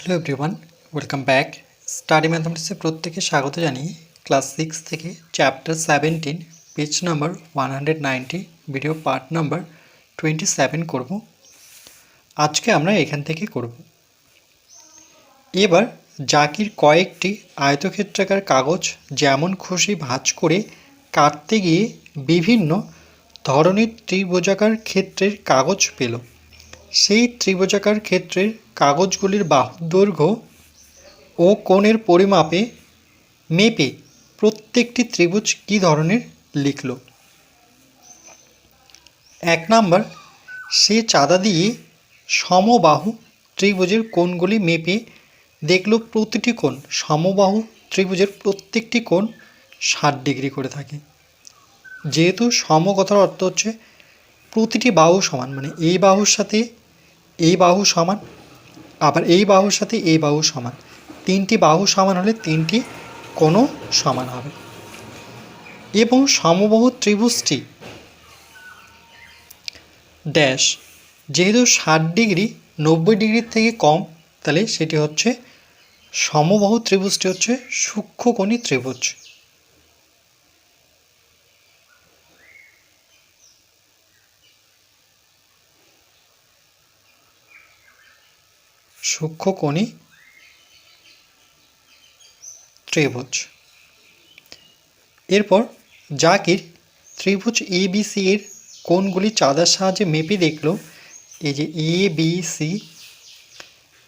Hello everyone welcome back study ম্যাথামেটিক্সে প্রত্যেকে স্বাগত জানিয়ে ক্লাস সিক্স থেকে chapter seventeen page number one hundred ninety video part number twenty seven করব। আজকে আমরা এখান থেকে করব। এবার জাকির কয়েকটি আয়তক্ষেত্রাকার কাগজ যেমন খুশি ভাঁজ করে কাটতে গিয়ে বিভিন্ন ধরনের ত্রিভুজাকার ক্ষেত্রের কাগজ পেল। সেই ত্রিভুজাকার ক্ষেত্রের কাগজগুলির বাহু দৈর্ঘ্য ও কোণের পরিমাপে মেপে প্রত্যেকটি ত্রিভুজ কী ধরনের লিখল? এক নাম্বার, সে চাঁদা দিয়ে সমবাহু ত্রিভুজের কোণগুলি মেপে দেখল প্রতিটি কোণ সমবাহু ত্রিভুজের প্রত্যেকটি কোণ ষাট ডিগ্রি করে থাকে। যেহেতু সম কথার অর্থ হচ্ছে প্রতিটি বাহু সমান মানে এই বাহুর সাথে এই বাহু সমান আবার এই বাহুর সাথে এই বাহু সমান। তিনটি বাহু সমান হলে তিনটি কোণও সমান হবে। এবং সমবাহু ত্রিভুজটি ড্যাশ। যেহেতু ষাট ডিগ্রি, নব্বই ডিগ্রির থেকে কম, তাহলে সেটি হচ্ছে সমবাহু ত্রিভুজটি হচ্ছে সূক্ষ্মকোণী ত্রিভুজ। সূক্ষ্মকোণী ত্রিভুজ। এরপর জাকির ত্রিভুজ এ বি সি এর কোণগুলি চাঁদার সাহায্যে মেপে দেখল, এই যে এ বি সি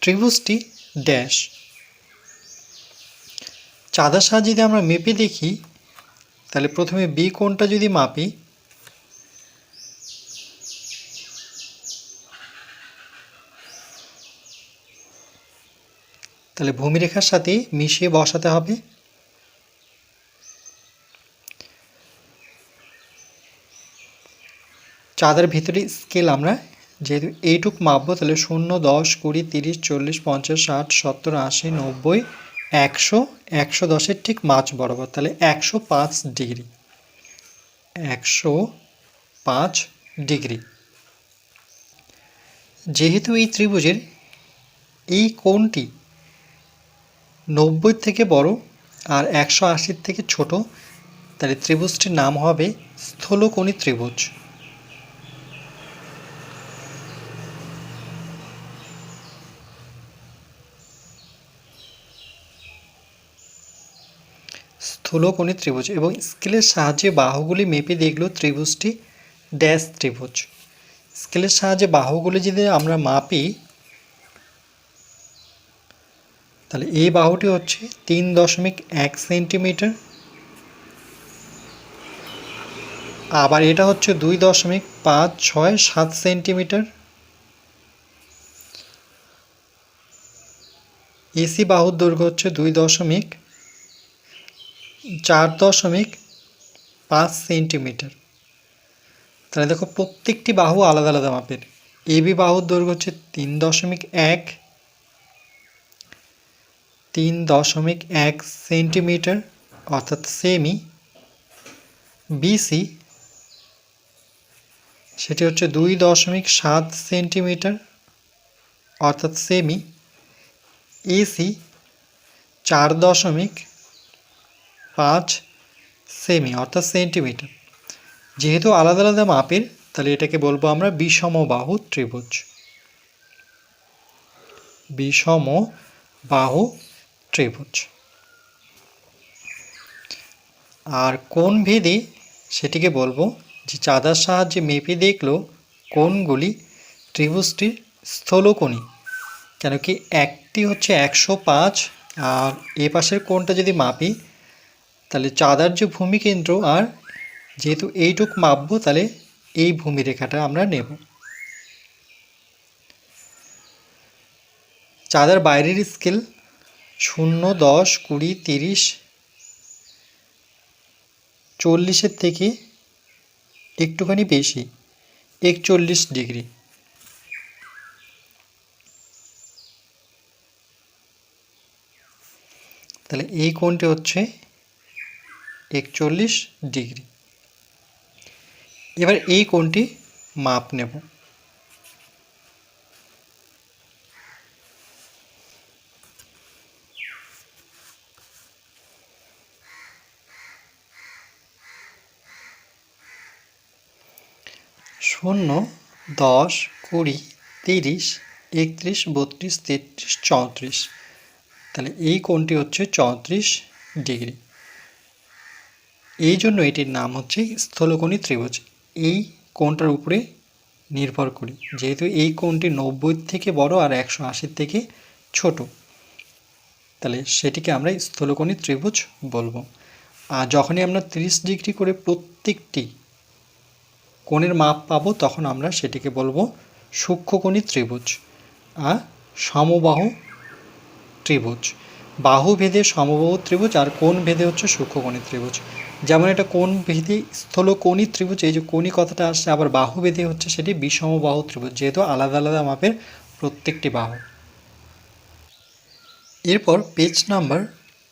ত্রিভুজটি ড্যাশ। চাঁদার সাহায্যে যদি আমরা মেপে দেখি, তাহলে প্রথমে বি কোণটা যদি মাপি তাহলে ভূমিরেখার সাথে মিশিয়ে বসাতে হবে। চাঁদের ভিতরে স্কেল আমরা যেহেতু এইটুক মাপবো, তাহলে শূন্য, দশ, কুড়ি, তিরিশ, চল্লিশ, পঞ্চাশ, ষাট, সত্তর, আশি, নব্বই, একশো একশো দশের ঠিক মাছ বরাবর, তাহলে একশো পাঁচ ডিগ্রি। একশো পাঁচ ডিগ্রি। যেহেতু এই ত্রিভুজের এই কোণটি নব্বই থেকে বড় আর একশো আশির থেকে ছোট, তাহলে ত্রিভুজটির নাম হবে স্থূলকোণী ত্রিভুজ। স্থূলকোণী ত্রিভুজ এবং স্কেলের সাহায্যে বাহুগুলি মেপে দেখল ত্রিভুজটি ড্যাশ ত্রিভুজ। স্কেলের সাহায্যে বাহুগুলি যদি আমরা মাপি তাহলে এই বাহুটি হচ্ছে তিন দশমিক এক সেন্টিমিটার। আবার এটা হচ্ছে দুই দশমিক পাঁচ ছয় সাত সেন্টিমিটার। এসি বাহুর দৈর্ঘ্য হচ্ছে দুই দশমিক চার দশমিক পাঁচ সেন্টিমিটার। তাহলে দেখো প্রত্যেকটি বাহু আলাদা আলাদা মাপের। এবি বাহুর দৈর্ঘ্য হচ্ছে তিন দশমিক এক তিন দশমিক এক সেন্টিমিটার, অর্থাৎ সেমি বিসি সেটি হচ্ছে দুই দশমিক সাত সেন্টিমিটার, অর্থাৎ সেমি এসি চার দশমিক পাঁচ সেমি অর্থাৎ সেন্টিমিটার। যেহেতু আলাদা আলাদা মাপের, তাহলে এটাকে বলব আমরা বিষম বাহু ত্রিভুজ। বিষম বাহু ত্রিভুজ। আর কোন ভেদে সেটিকে বলব যে চাঁদার সাহায্যে মেপে দেখল কোনগুলি ত্রিভুজটির স্থলকোণী। কেন কি একটি হচ্ছে একশো পাঁচ আর এ পাশের কোণটা যদি মাপি, তাহলে চাঁদার যে ভূমিকেন্দ্র আর যেহেতু এইটুক মাপবো, তাহলে এই ভূমিরেখাটা আমরা নেব। চাঁদার বাইরের স্কেল শূন্য দশ কুড়ি তিরিশ চল্লিশের থেকে একটুখানি বেশি, একচল্লিশ ডিগ্রি। তাহলে এই কোণটি হচ্ছে একচল্লিশ ডিগ্রি। এবার এই কোণটি মাপ নেব। শূন্য, দশ, কুড়ি, তিরিশ, একত্রিশ, বত্রিশ, তেত্রিশ, চৌত্রিশ। তাহলে এই কোণটি হচ্ছে চৌত্রিশ ডিগ্রি। এই জন্য এটির নাম হচ্ছে স্থলকোণী ত্রিভুজ। এই কোণটার উপরে নির্ভর করি, যেহেতু এই কোণটি নব্বই থেকে বড় আর একশো আশির থেকে ছোট। তাহলে সেটিকে আমরা স্থলকোণী ত্রিভুজ বলব। আর যখনই আমরা তিরিশ ডিগ্রি করে প্রত্যেকটি কোণের মাপ পাবো, তখন আমরা সেটিকে বলব সূক্ষ্মকোণী ত্রিভুজ আর সমবাহু ত্রিভুজ। বাহু ভেদে সমবাহু ত্রিভুজ আর কোণ ভেদে হচ্ছে সূক্ষ্মকোণী ত্রিভুজ। যেমন এটা কোণ ভেদে স্থলকোণী ত্রিভুজ, এই যে কোণী কথাটা আসছে, আবার বাহু ভেদে হচ্ছে সেটি বিষমবাহু ত্রিভুজ, যেহেতু আলাদা আলাদা মাপের প্রত্যেকটি বাহু। এরপর page number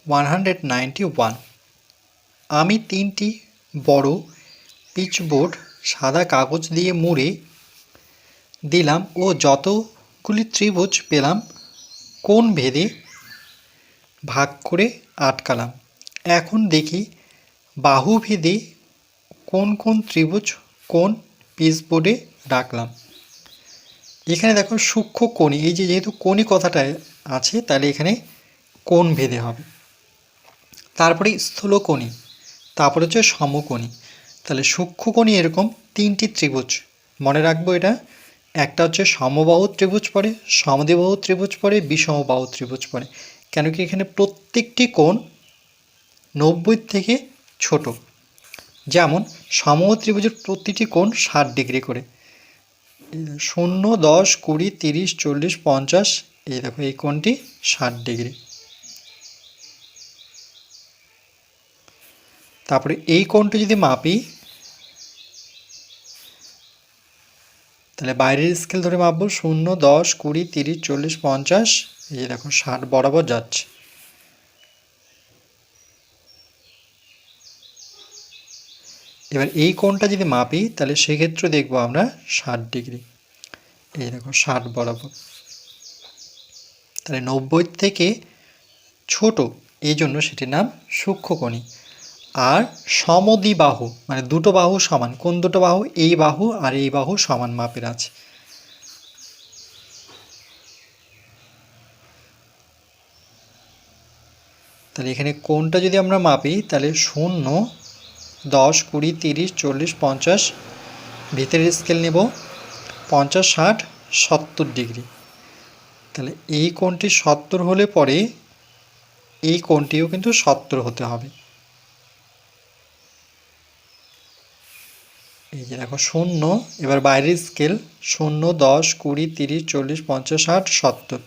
one hundred ninety one আমি তিনটি বড় পিচবোর্ড সাদা কাগজ দিয়ে মুড়ে দিলাম ও যতগুলি ত্রিভুজ পেলাম কোন ভেদে ভাগ করে আটকালাম। এখন দেখি বাহু ভেদে কোন কোন ত্রিভুজ কোন পিচবোর্ডে রাখলাম। এখানে দেখো সূক্ষ্ম কোণী, এই যে যেহেতু কোণী কথাটা আছে, তাহলে এখানে কোণ ভেদে হবে। তারপরে স্থূলকোণী, তারপরে হচ্ছে সমকোণী। তাহলে সূক্ষ্মকোণী এরকম তিনটি ত্রিভুজ। মনে রাখব এটা, একটা হচ্ছে সমবাহু ত্রিভুজ পড়ে, সমদ্বিবাহু ত্রিভুজ পড়ে, বিষমবাহু ত্রিভুজ পড়ে। কেন কি এখানে প্রত্যেকটি কোণ নব্বই থেকে ছোট। যেমন সমবাহু ত্রিভুজের প্রতিটি কোণ ষাট ডিগ্রি করে। শূন্য, দশ, কুড়ি, তিরিশ, চল্লিশ, পঞ্চাশ, এই দেখো এই কোণটি ষাট ডিগ্রি। তারপরে এই কোণটা যদি মাপি, তাহলে বাইরের স্কেল ধরে মাপবো, শূন্য, দশ, কুড়ি, তিরিশ, চল্লিশ, পঞ্চাশ, এই যে দেখো, ষাট বরাবর যাচ্ছে। এবার এই কোণটা যদি মাপি, তাহলে সেক্ষেত্রে দেখব আমরা ষাট ডিগ্রি। এই দেখো, ষাট বরাবর। তাহলে নব্বই থেকে ছোট, এই জন্য সেটির নাম সূক্ষ্মকণি। আর সমদ্বিবাহু মানে দুটো বাহু সমান। কোন দুটো বাহু? এই বাহু আর এই বাহু সমান মাপের আছে। তাহলে এখানে কোনটা যদি আমরা মাপি, তাহলে শূন্য, দশ, কুড়ি, তিরিশ, চল্লিশ, পঞ্চাশ, ভিতরের স্কেল নেব, পঞ্চাশ, ষাট, সত্তর ডিগ্রি। তাহলে এই কোণটি সত্তর হলে পরে এই কোণটিও কিন্তু সত্তর হতে হবে। এই যে দেখো, শূন্য, এবার বাইরের স্কেল শূন্য, দশ, কুড়ি, তিরিশ, চল্লিশ, পঞ্চাশ, ষাট, সত্তর।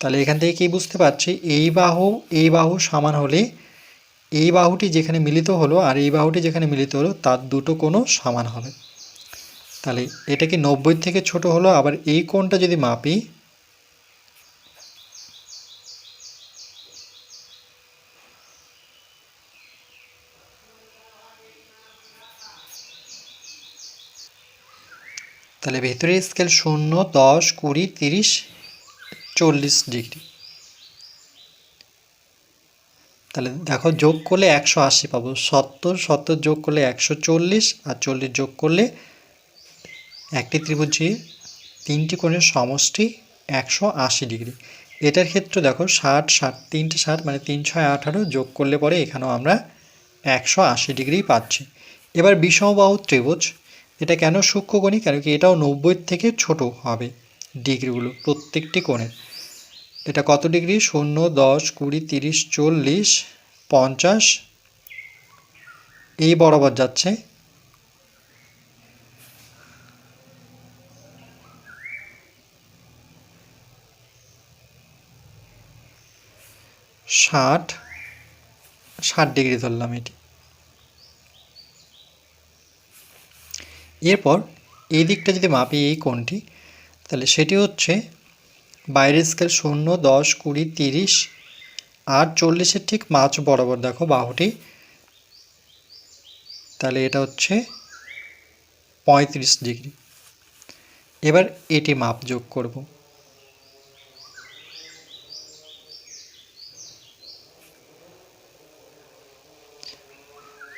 তাহলে এখান থেকে কি বুঝতে পারছি? এই বাহু এই বাহু সমান হলে এই বাহুটি যেখানে মিলিত হলো আর এই বাহুটি যেখানে মিলিত হলো, তার দুটো কোনো সমান হবে। তাহলে এটা কি নব্বই থেকে ছোট হলো? আবার এই কোণটা যদি মাপি তাহলে ভেতরের স্কেল শূন্য, দশ, কুড়ি, তিরিশ, চল্লিশ ডিগ্রি। তাহলে দেখো যোগ করলে একশো আশি পাবো। সত্তর সত্তর যোগ করলে একশো চল্লিশ আর চল্লিশ যোগ করলে একটি ত্রিভুজে তিনটি কোণের সমষ্টি একশো আশি ডিগ্রি। এটার ক্ষেত্রে দেখো ষাট ষাট, তিনটে ষাট মানে তিন, ছয়, আঠারো যোগ করলে পরে এখানেও আমরা একশো আশি ডিগ্রি পাচ্ছি। এবার বিষমবাহু ত্রিভুজ। এটা কেন সূক্ষ্মকোণী কেন কি এটাও নব্বই থেকে ছোট হবে ডিগ্রিগুলো প্রত্যেকটি কোণের এটা কত ডিগ্রি? শূন্য, দশ, কুড়ি, তিরিশ, চল্লিশ, পঞ্চাশ। এই বরাবর যাচ্ছে। ষাট। ষাট ডিগ্রি ধরলাম এটি। এরপর এই দিকটা যদি মাপি এই কোণটি, তাহলে সেটি হচ্ছে বাইরের স্কেল শূন্য, দশ, কুড়ি, তিরিশ আর চল্লিশের ঠিক মাছ বরাবর। দেখো বাহুটি, তাহলে এটা হচ্ছে পঁয়ত্রিশ ডিগ্রি। এবার এটি মাপ যোগ করব।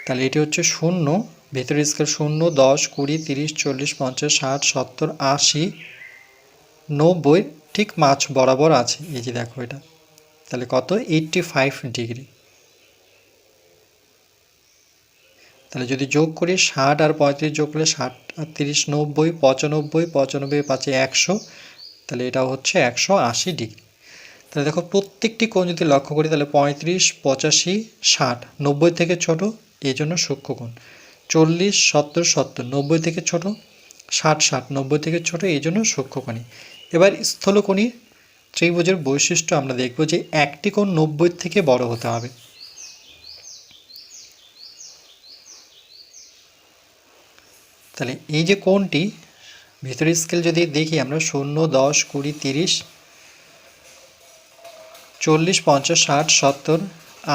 তাহলে এটি হচ্ছে শূন্য ভেতরের স্কেল শূন্য, দশ, কুড়ি, তিরিশ, চল্লিশ, পঞ্চাশ, ষাট, সত্তর, আশি, নব্বই, ঠিক মাছ বরাবর আছে। এই যে দেখো এটা। তাহলে কত? এইটটি ফাইভ ডিগ্রি তাহলে যদি যোগ করি ষাট আর পঁয়ত্রিশ যোগ করলে ষাট আর তিরিশ, নব্বই, পঁচানব্বই পঁচানব্বই পাঁচে একশো। তাহলে এটা হচ্ছে একশো আশি ডিগ্রি তাহলে দেখো প্রত্যেকটি কোণ যদি লক্ষ্য করি তাহলে পঁয়ত্রিশ, পঁচাশি, ষাট, নব্বই থেকে ছোট এই জন্য সূক্ষ্ম কোণ। চল্লিশ, সত্তর সত্তর, নব্বই থেকে ছোট, ষাট ষাট, নব্বই থেকে ছোট, এই জন্য সূক্ষ্মকোণী। এবার স্থলকোণী ত্রিভুজের বৈশিষ্ট্য আমরা দেখব যে একটি কোণ নব্বই থেকে বড় হতে হবে। তাহলে এই যে কোণটি ভিতরের স্কেল যদি দেখি আমরা শূন্য, দশ, কুড়ি, তিরিশ, চল্লিশ, পঞ্চাশ, ষাট, সত্তর,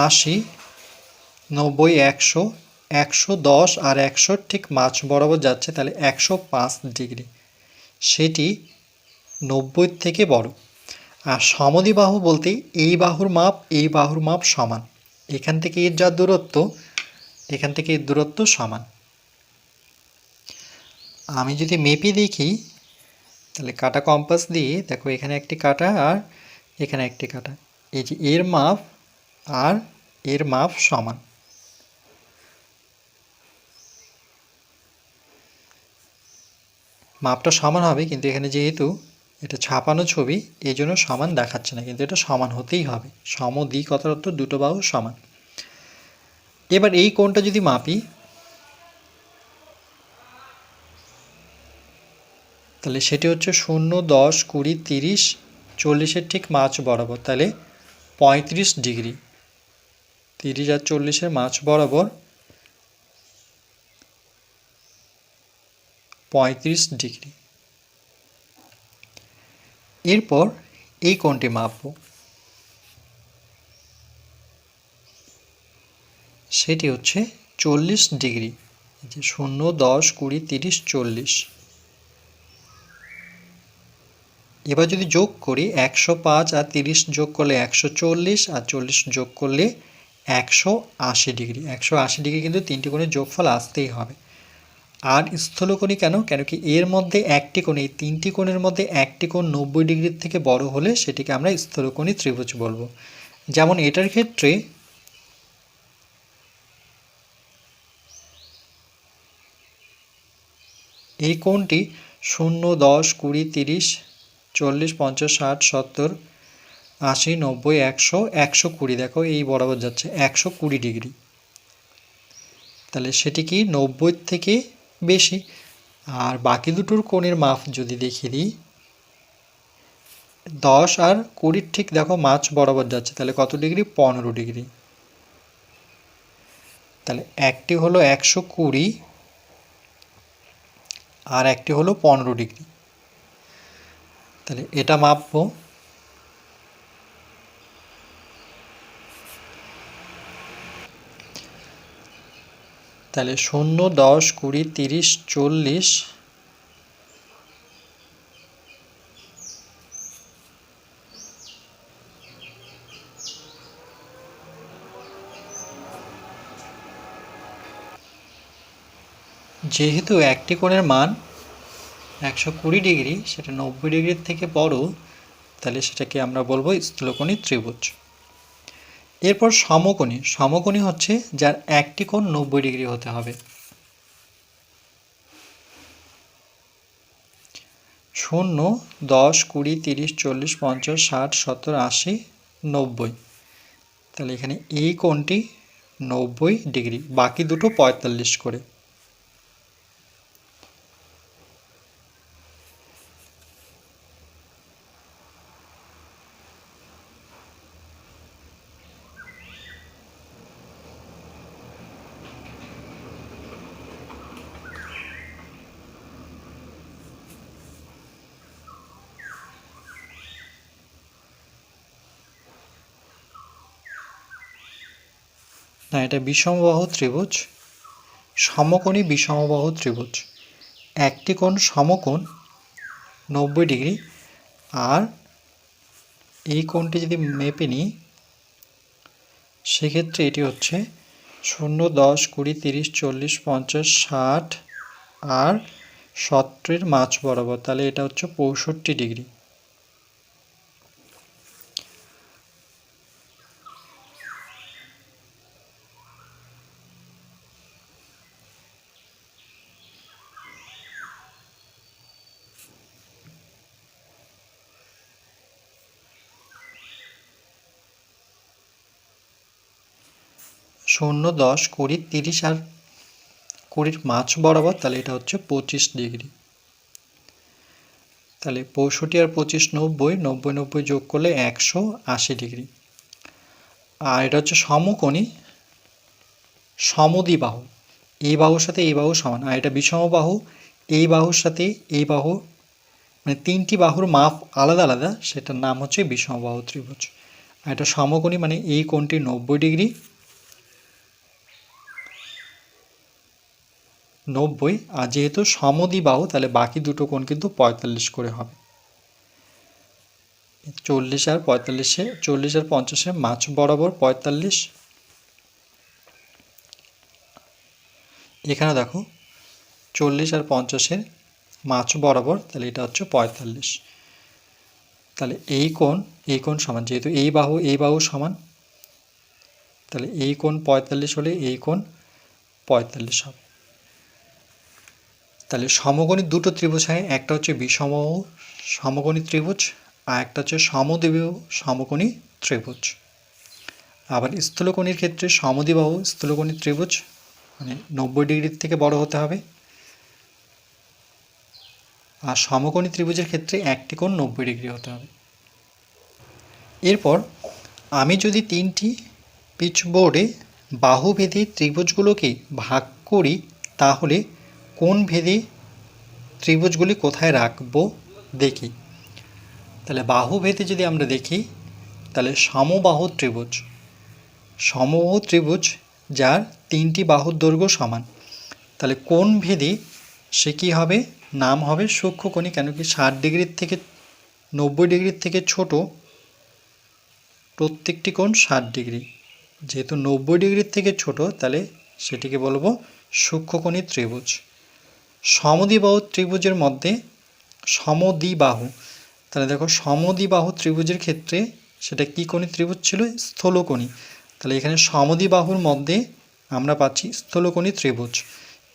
আশি, নব্বই, একশো একশো দশ আর একশো ঠিক মাছ বরাবর যাচ্ছে, তাহলে একশো পাঁচ ডিগ্রি। সেটি নব্বই থেকে বড়। আর সমদ্বিবাহু বলতে এই বাহুর মাপ, এই বাহুর মাপ সমান। এখান থেকে এর যা দূরত্ব, এখান থেকে এর দূরত্ব সমান। আমি যদি মেপে দেখি, তাহলে কাটা কম্পাস দিয়ে, দেখো এখানে একটি কাটা আর এখানে একটি কাটা। এই যে এর মাপ আর এর মাপ সমান। মাপটা সমান হবে, কিন্তু এখানে যেহেতু এটা ছাপানো ছবি এই জন্য সমান দেখাচ্ছে না, কিন্তু এটা সমান হতেই হবে। সম দিক কথার অর্থ দুটো বাহু সমান। এবার এই কোণটা যদি মাপি, তাহলে সেটি হচ্ছে শূন্য, দশ, কুড়ি, তিরিশ, চল্লিশের ঠিক মাছ বরাবর। তাহলে পঁয়ত্রিশ ডিগ্রি। তিরিশ আর চল্লিশের মাছ বরাবর পঁয়ত্রিশ ডিগ্রি। এরপর এই কোণটি মাপব। সেটি হচ্ছে চল্লিশ ডিগ্রি যে শূন্য, দশ, কুড়ি, তিরিশ, চল্লিশ। এবার যদি যোগ করি, একশো পাঁচ আর তিরিশ যোগ করলে একশো চল্লিশ, আর চল্লিশ যোগ করলে একশো আশি ডিগ্রি। একশো আশি ডিগ্রি কিন্তু তিনটি কোণের যোগফল আসতেই হবে। আর স্থলকোণী কেন? কেন কি এর মধ্যে একটি কোণ, এই তিনটি কোণের মধ্যে একটি কোণ নব্বই ডিগ্রির থেকে বড় হলে সেটিকে আমরা স্থলকোণী ত্রিভুজ বলব। যেমন এটার ক্ষেত্রে এই কোণটি শূন্য, দশ, কুড়ি, তিরিশ, চল্লিশ, পঞ্চাশ, ষাট, সত্তর, আশি, নব্বই, একশো একশো কুড়ি। দেখো এই বরাবর যাচ্ছে, একশো কুড়ি ডিগ্রি। তাহলে সেটি কি? নব্বই থেকে বেশি। আর বাকি দুটোর কোণের মাপ যদি দেখিয়ে দিই, দশ আর কুড়ির ঠিক দেখো মাছ বরাবর যাচ্ছে, তাহলে কত ডিগ্রি? পনেরো ডিগ্রি। তাহলে একটি হলো একশো কুড়ি আর একটি হলো পনেরো ডিগ্রি। তাহলে এটা মাপবো। তাহলে শূন্য, দশ, কুড়ি, তিরিশ, চল্লিশ। যেহেতু একটি কোণের মান একশো কুড়ি ডিগ্রি, সেটা নব্বই ডিগ্রির থেকে বড়, তাহলে সেটাকে আমরা বলব স্থূলকোণী ত্রিভুজ। এরপর সমকোণী। সমকোণী হচ্ছে যার একটি কোণ নব্বই ডিগ্রি হতে হবে। শূন্য, দশ, কুড়ি, তিরিশ, চল্লিশ, পঞ্চাশ, ষাট, সত্তর, আশি, নব্বই। তাহলে এখানে এই কোণটি নব্বই ডিগ্রি। বাকি দুটো পঁয়তাল্লিশ করে। না, এটা বিষমবাহু ত্রিভুজ। সমকোণী বিষমবাহু ত্রিভুজ। একটি কোণ সমকোণ নব্বই ডিগ্রি। আর এই কোণটি যদি মেপে নিই, সেক্ষেত্রে এটি হচ্ছে শূন্য দশ কুড়ি তিরিশ চল্লিশ পঞ্চাশ ষাট আর সত্তরের মাছ বরাবর। তাহলে এটা হচ্ছে পঁয়ষট্টি ডিগ্রি। শূন্য, দশ, কুড়ি, তিরিশ আর কুড়ির মাছ বরাবর, তাহলে এটা হচ্ছে পঁচিশ ডিগ্রি। তাহলে পঁয়ষট্টি আর পঁচিশ নব্বই নব্বই নব্বই যোগ করলে একশো আশি ডিগ্রি। আর এটা হচ্ছে সমকোণী সমদ্বিবাহু এই বাহুর সাথে এই বাহু সমান। আর এটা বিষমবাহু এই বাহুর সাথে এই বাহু মানে তিনটি বাহুর মাপ আলাদা আলাদা, সেটার নাম হচ্ছে বিষমবাহু ত্রিভুজ। আর এটা সমকোণী মানে এই কোণটি নব্বই ডিগ্রি নব্বই, আর যেহেতু সমদ্বিবাহু তাহলে বাকি দুটো কোণ কিন্তু পঁয়তাল্লিশ করে হবে। চল্লিশ আর পঁয়তাল্লিশে, চল্লিশ আর পঞ্চাশে মাছ বরাবর পঁয়তাল্লিশ। এখানে দেখো, চল্লিশ আর পঞ্চাশের মাছ বরাবর, তাহলে এটা হচ্ছে পঁয়তাল্লিশ। তাহলে এই কোণ এই কোণ সমান, যেহেতু এই বাহু এই বাহু সমান, তাহলে এই কোণ পঁয়তাল্লিশ হলে এই কোণ পঁয়তাল্লিশ হবে। তাহলে সমগণিত দুটো ত্রিভুজ হয়, একটা হচ্ছে বিষমবাহু সমগণিত ত্রিভুজ আর একটা হচ্ছে সমদ্বিবাহু সমকোণী ত্রিভুজ। আবার স্থূলকোণীর ক্ষেত্রে সমদ্বিবাহু স্থূলকোণী ত্রিভুজ মানে নব্বই ডিগ্রির থেকে বড় হতে হবে। আর সমকোণী ত্রিভুজের ক্ষেত্রে একটি কোণ নব্বই ডিগ্রি হতে হবে। এরপর আমি যদি তিনটি পিচবোর্ডে বাহুভেদী ত্রিভুজগুলোকে ভাগ করি, তাহলে কোন ভেদে ত্রিভুজগুলি কোথায় রাখব দেখি। তাহলে বাহু ভেদে যদি আমরা দেখি, তাহলে সমবাহু ত্রিভুজ। সমবাহু ত্রিভুজ যার তিনটি বাহুর দৈর্ঘ্য সমান। তাহলে কোন ভেদে সে কী হবে? নাম হবে সূক্ষ্মকোণী, কেন কি ষাট ডিগ্রির থেকে নব্বই ডিগ্রির থেকে ছোট প্রত্যেকটি কোণ ষাট ডিগ্রি। যেহেতু নব্বই ডিগ্রির থেকে ছোট, তাহলে সেটিকে বলব সূক্ষ্মকোণী ত্রিভুজ। সমদ্বিবাহু ত্রিভুজের মধ্যে সমদ্বিবাহু। তাহলে দেখো সমদ্বিবাহু ত্রিভুজের ক্ষেত্রে সেটা কী কোণী ত্রিভুজ ছিল? স্থূলকোণী। তাহলে এখানে সমদ্বিবাহুর মধ্যে আমরা পাচ্ছি স্থূলকোণী ত্রিভুজ।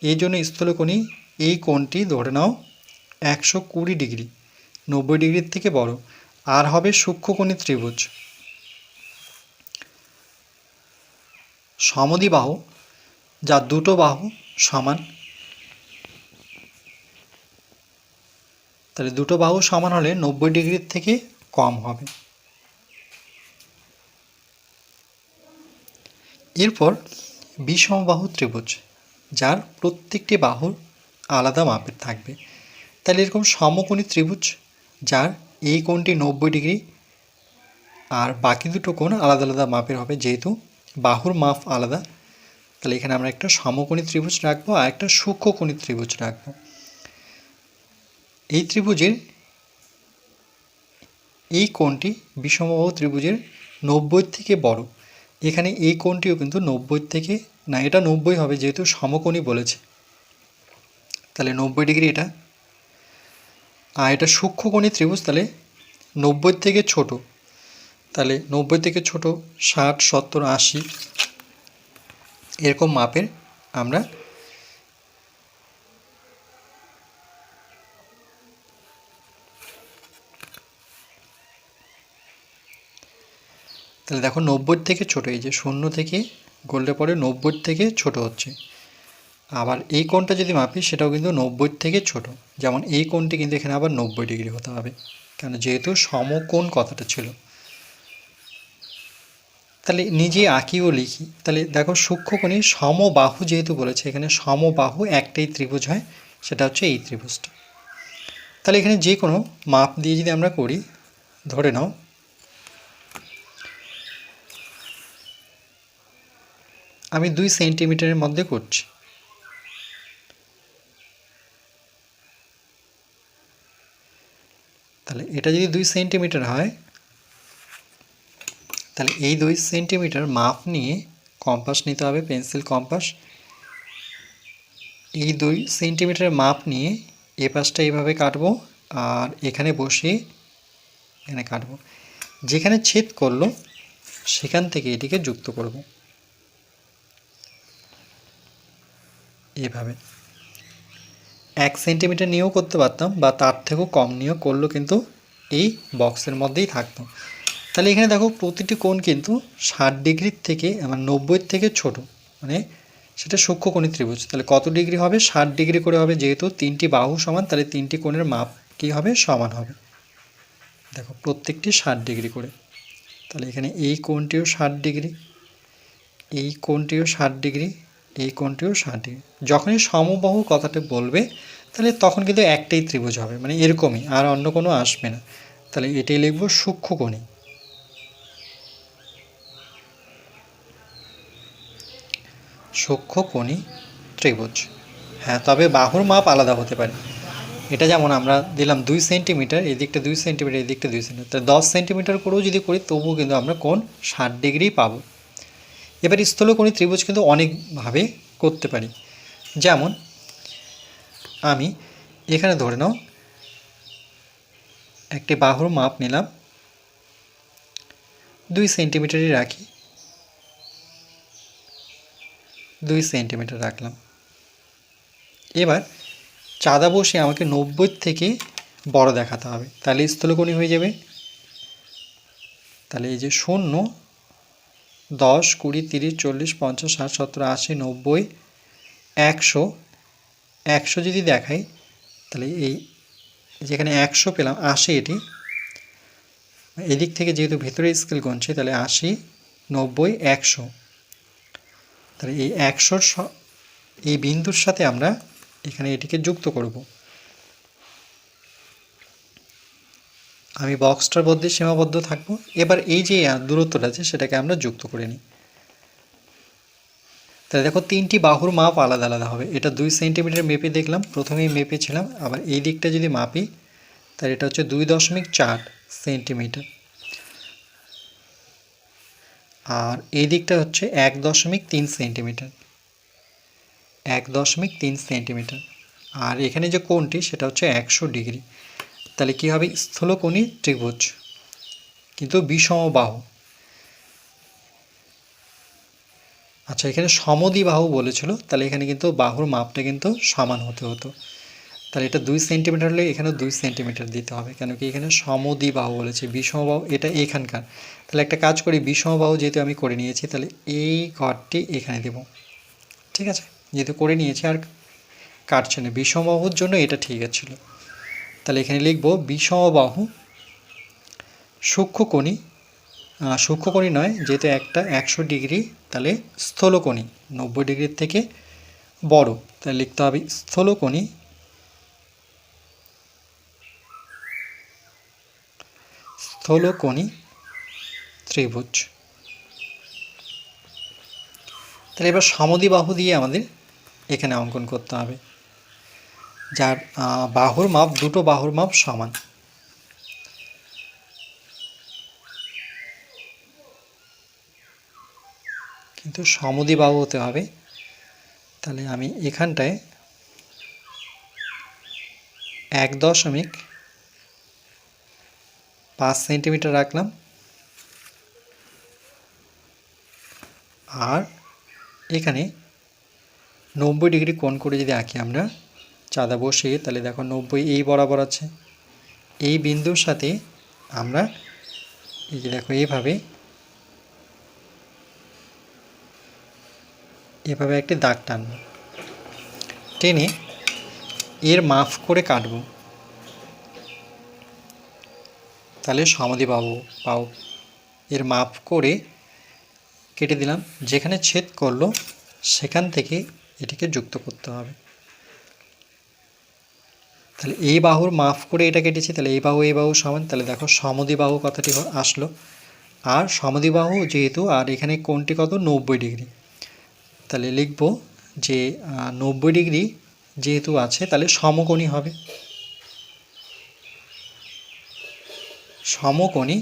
এই জন্য স্থূলকোণী এই কোণটি ধরে নাও একশো কুড়ি ডিগ্রি, নব্বই ডিগ্রির থেকে বড়। আর হবে সূক্ষ্মকোণী ত্রিভুজ। সমদ্বিবাহু যার দুটো বাহু সমান তাহলে দুটো বাহু সমান হলে নব্বই ডিগ্রির থেকে কম হবে। এরপর বিষমবাহু ত্রিভুজ, যার প্রত্যেকটি বাহুর আলাদা মাপের থাকবে। তাহলে এরকম সমকোণী ত্রিভুজ, যার এই কোণটি নব্বই ডিগ্রি, আর বাকি দুটো কোণ আলাদা আলাদা মাপের হবে, যেহেতু বাহুর মাপ আলাদা। তাহলে এখানে আমরা একটা সমকোণী ত্রিভুজ রাখব আর একটা সূক্ষ্মকোণী ত্রিভুজ রাখব। এই ত্রিভুজের এই কোণটি বিষমবাহু ত্রিভুজের নব্বই থেকে বড়। এখানে এই কোণটিও কিন্তু নব্বই থেকে না, এটা নব্বই হবে যেহেতু সমকোণী বলেছে। তাহলে নব্বই ডিগ্রি এটা। আর এটা সূক্ষ্মকোণী ত্রিভুজ, তাহলে নব্বই থেকে ছোট। তাহলে নব্বই থেকে ছোট ষাট, সত্তর, আশি, এরকম মাপের আমরা তাহলে দেখো নব্বই থেকে ছোটো, এই যে শূন্য থেকে গড়লে পরে নব্বই থেকে ছোট হচ্ছে। আবার এই কোণটা যদি মাপি, সেটাও কিন্তু নব্বই থেকে ছোট। যেমন এই কোণটি কিন্তু এখানে আবার নব্বই ডিগ্রি হতে হবে কেন যেহেতু সমকোণ কথাটা ছিল। তাহলে নিজে আঁকিও লিখি। তাহলে দেখো সূক্ষ্মকোণী সমবাহু যেহেতু বলেছে, এখানে সমবাহু একটাই ত্রিভুজ হয়, সেটা হচ্ছে এই ত্রিভুজটা। তাহলে এখানে যে কোনো মাপ দিয়ে যদি আমরা করি, ধরে নাও আমি দুই সেন্টিমিটারের মধ্যে করছি। তাহলে এটা যদি দুই সেন্টিমিটার হয়, তাহলে এই দুই সেন্টিমিটার মাপ নিয়ে কম্পাস নিতে হবে, পেন্সিল কম্পাস। এই দুই সেন্টিমিটারের মাপ নিয়ে এ পাশটা এইভাবে কাটবো আর এখানে বসে এখানে কাটবো। যেখানে ছেদ করল, সেখান থেকে এটিকে যুক্ত করব। এভাবে। এক সেন্টিমিটার নিয়েও করতে পারতাম, বা তার থেকেও কম নিয়েও করলেও কিন্তু এই বক্সের মধ্যেই থাকতো। তাহলে এখানে দেখো প্রতিটি কোণ কিন্তু ষাট ডিগ্রির থেকে আমার নব্বই থেকে ছোট মানে সেটা সূক্ষ্মকোণী ত্রিভুজ। তাহলে কত ডিগ্রি হবে? ষাট ডিগ্রি করে হবে, যেহেতু তিনটি বাহু সমান, তাহলে তিনটি কোণের মাপ কী হবে? সমান হবে। দেখো প্রত্যেকটি ষাট ডিগ্রি করে। তাহলে এখানে এই কোণটিও ষাট ডিগ্রি, এই কোণটিও ষাট ডিগ্রি এই কোণটিও ষাট যখনই সমবাহু কথাটা বলবে, তাহলে তখন কিন্তু একটাই ত্রিভুজ হবে মানে এরকমই, আর অন্য কোনো আসবে না। তাহলে এটাই লিখব সূক্ষ্মকোণী সূক্ষ্মকোণী ত্রিভুজ। হ্যাঁ তবে বাহুর মাপ আলাদা হতে পারে। এটা যেমন আমরা দিলাম দুই সেন্টিমিটার, এদিকটা দুই সেন্টিমিটার, এদিকটা দুই সেন্টিমিটার। দশ সেন্টিমিটার করেও যদি করি, তবুও কিন্তু আমরা কোন ষাট ডিগ্রি পাবো। এবার স্থলকোণী ত্রিভুজ কিন্তু অনেকভাবে করতে পারি। যেমন, আমি এখানে ধরে নাও, একটি বাহুর মাপ নিলাম। দুই সেন্টিমিটারই রাখি। দুই সেন্টিমিটার রাখলাম। এবার চাঁদা বসে আমাকে নব্বই থেকে বড় দেখাতে হবে। তাহলে স্থলকোণী হয়ে যাবে। তাহলে এই যে শূন্য দশ, কুড়ি, তিরিশ, চল্লিশ, পঞ্চাশ, ষাট, সত্তর, আশি, নব্বই, একশো একশো যদি দেখাই, তাহলে এই যেখানে একশো পেলাম, আশি এটি, এদিক থেকে যেহেতু ভেতরে স্কেল গুনছে, তাহলে আশি, নব্বই, একশো। তাহলে এই একশোর এই বিন্দুর সাথে আমরা এখানে এটিকে যুক্ত করব। আমি বক্সটার মধ্যে সীমাবদ্ধ থাকব। এবার এই যে দূরত্বটা আছে, সেটাকে আমরা যুক্ত করে নিই। তাহলে দেখো, তিনটি বাহুর মাপ আলাদা আলাদা হবে। এটা দুই সেন্টিমিটার মেপে দেখলাম, প্রথমেই মেপেছিলাম। আবার এই দিকটা যদি মাপি, তাহলে এটা হচ্ছে দুই দশমিক চার সেন্টিমিটার আর এই দিকটা হচ্ছে এক দশমিক তিন সেন্টিমিটার এক দশমিক তিন সেন্টিমিটার আর এখানে যে কোণটি, সেটা হচ্ছে একশো ডিগ্রি। তাহলে কী হবে? স্থূলকোণী ত্রিভুজ। কিন্তু বিষমবাহু। আচ্ছা এখানে সমদ্বিবাহু বলেছিল, তাহলে এখানে কিন্তু বাহুর মাপটা কিন্তু সমান হতে হতো। তাহলে এটা দুই সেন্টিমিটার হলে এখানে দুই সেন্টিমিটার দিতে হবে, কেন কি এখানে সমদ্বিবাহু বলেছে, বিষমবাহু এটা এখানকার। তাহলে একটা কাজ করি, বিষমবাহু যেহেতু আমি করে নিয়েছি, তাহলে এই ঘরটি এখানে দেব। ঠিক আছে? যেহেতু করে নিয়েছি, আর কাটছে না, বিষমবাহুর জন্য এটা ঠিক ছিল। তাহলে এখানে লিখব বিষমবাহু সূক্ষ্মকোণী সূক্ষ্মকোণী নয়, যেহেতু একটা একশো ডিগ্রি, তাহলে স্থলকোণী, নব্বই ডিগ্রির থেকে বড়। তাহলে লিখতে হবে স্থলকোণী। স্থলকোণী ত্রিভুজ। তাহলে এবার সমদ্বিবাহু দিয়ে আমাদের এখানে অঙ্কন করতে হবে। যার বাহুর মাপ, দুটো বাহুর মাপ সমান। কিন্তু সমদ্বিবাহু হতে হবে। তাহলে আমি এখানটায় এক দশমিক পাঁচ সেন্টিমিটার রাখলাম। আর এখানে নব্বই ডিগ্রি কোণ করে যদি আঁকি আমরা চাঁদা বসিয়ে তাহলে দেখো নব্বই এই বরাবর আছে। এই বিন্দুর সাথে আমরা এই যে দেখো এইভাবে এভাবে একটি দাগ টানব। টেনে এর মাফ করে কাটব। তাহলে সমাধি পাবো, পাও। এর মাপ করে কেটে দিলাম। যেখানে ছেদ করল, সেখান থেকে এটিকে যুক্ত করতে হবে। তাহলে এই বাহুর মাফ করে এটা কেটেছি, তাহলে এই বাহু এই বাহু সমান, তাহলে দেখো সমদ্বিবাহু কথাটি আসলো। আর সমদ্বিবাহু যেহেতু, আর এখানে কোনটি কত? নব্বই ডিগ্রি। তাহলে লিখব যে নব্বই ডিগ্রি যেহেতু আছে, তাহলে সমকোণী হবে। সমকোণী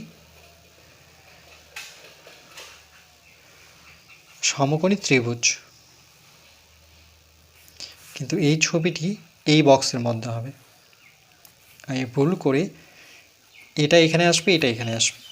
সমকোণী ত্রিভুজ। কিন্তু এই ছবিটি এই বক্সের মধ্যে হবে। ভুল করে এটা এখানে আসবে এটা এখানে আসবে।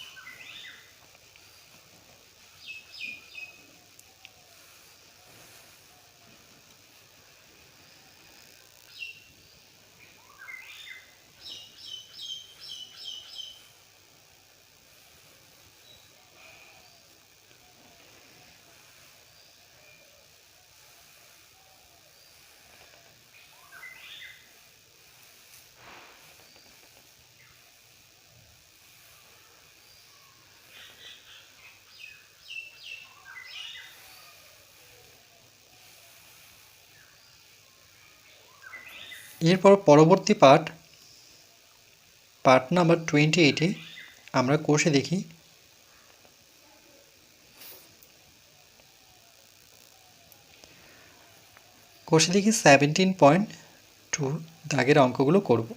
এরপর পরবর্তী পার্ট পার্ট নাম্বার টোয়েন্টি এইটে আমরা কোষে দেখি। কোষে দেখি সেভেন্টিন পয়েন্ট টু দাগের অঙ্কগুলো করব।